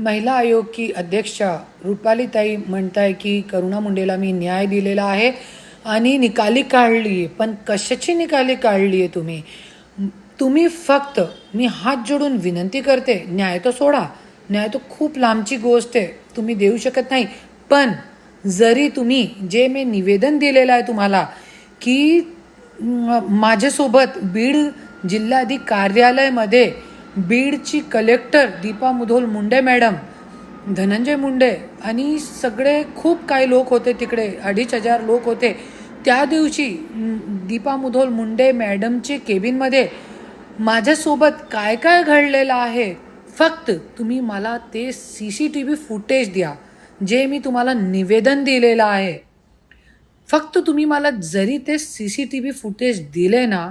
महिला आयोग की अध्यक्षा रुपालीताई म्हणताय की करुणा मुंडेला मी न्याय दिलेला आहे आणि निकाली काढली आहे. पण कशाची निकाली काढली आहे तुम्ही? तुम्ही फक्त मी हात जोडून विनंती करते न्याय तर सोडा. न्याय तर खूप लांबची गोष्ट आहे. तुम्ही देऊ शकत नाही. पण जरी तुम्ही जे मी निवेदन दिलेलं आहे तुम्हाला की माझ्यासोबत बीड जिल्हाधिक कार्यालयामध्ये बीडची कलेक्टर दीपा मुधोल मुंडे मॅडम धनंजय मुंडे आणि सगळे खूप काही लोक होते तिकडे अडीच हजार लोक होते. त्या दिवशी दीपा मुधोल मुंडे मॅडमचे केबिनमध्ये माझ्यासोबत काय काय घडलेलं आहे? फक्त तुम्ही मला ते C C T V footage द्या जे मी तुम्हाला निवेदन दिलेलं आहे. फक्त तुम्ही मला जरी ते C C T V footage दिले ना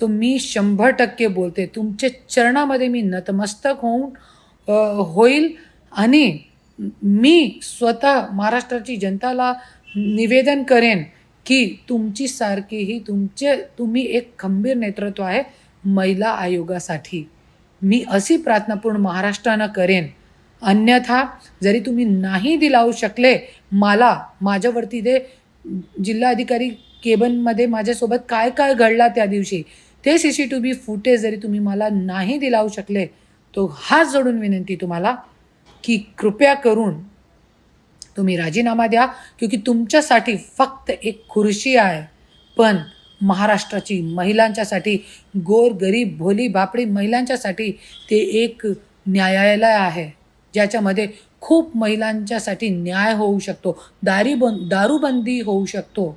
तर मी शंभर टक्के बोलते. तुमच्या चरणामध्ये मी नतमस्तक होऊन होईल आणि मी स्वतः महाराष्ट्राची जनताला निवेदन करेन की तुमची सारखी ही तुमचे तुम्ही एक खंबीर नेतृत्व आहे महिला आयोगासाठी. मी अशी प्रार्थना पूर्ण महाराष्ट्रानं करेन. अन्यथा जरी तुम्ही नाही दिलावू शकले मला माझ्यावरती ते जिल्हाधिकारी केबनमध्ये माझ्यासोबत काय काय घडला त्या दिवशी ते C C T V footage जरी तुम्ही मला नाही दिलावू शकले तो हात जोडून विनंती तुम्हाला की कृपया करून तुम्ही राजीनामा द्या क्योंकि तुमच्यासाठी फक्त एक खुर्शी आहे. पण महाराष्ट्राची महिलांच्यासाठी गोर गरीब भोली बापडी महिलांच्यासाठी ते एक न्यायालय आहे ज्याच्यामध्ये खूप महिलांच्यासाठी न्याय होऊ शकतो दारी बंद दारूबंदी होऊ शकतो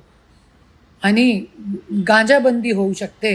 आणि गांजाबंदी होऊ शकते.